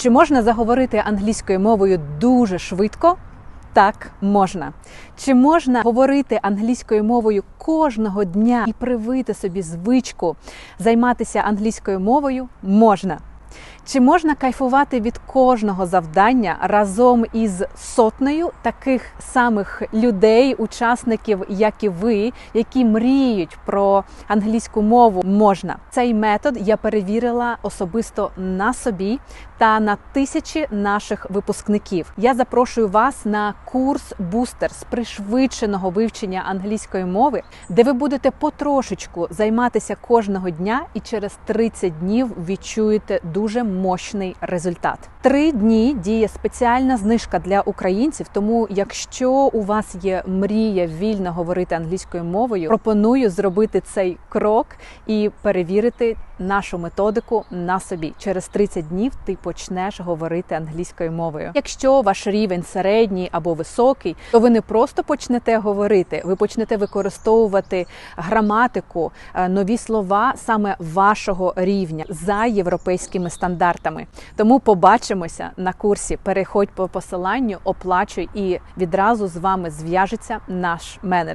Чи можна заговорити англійською мовою дуже швидко? Так, можна. Чи можна говорити англійською мовою кожного дня і привити собі звичку займатися англійською мовою? Можна. Чи можна кайфувати від кожного завдання разом із сотнею таких самих людей, учасників, як і ви, які мріють про англійську мову? Можна. Цей метод я перевірила особисто на собі та на тисячі наших випускників. Я запрошую вас на курс бустер з пришвидшеного вивчення англійської мови, де ви будете потрошечку займатися кожного дня і через 30 днів відчуєте дуже мощний результат. Три дні діє спеціальна знижка для українців. Тому, якщо у вас є мрія вільно говорити англійською мовою, пропоную зробити цей крок і перевірити нашу методику на собі. Через 30 днів ти почнеш говорити англійською мовою. Якщо ваш рівень середній або високий, то ви не просто почнете говорити, ви почнете використовувати граматику, е, нові слова саме вашого рівня за європейськими стандартами. Тому побачимося на курсі. Переходь по посиланню, оплачуй і відразу з вами зв'яжеться наш менеджер.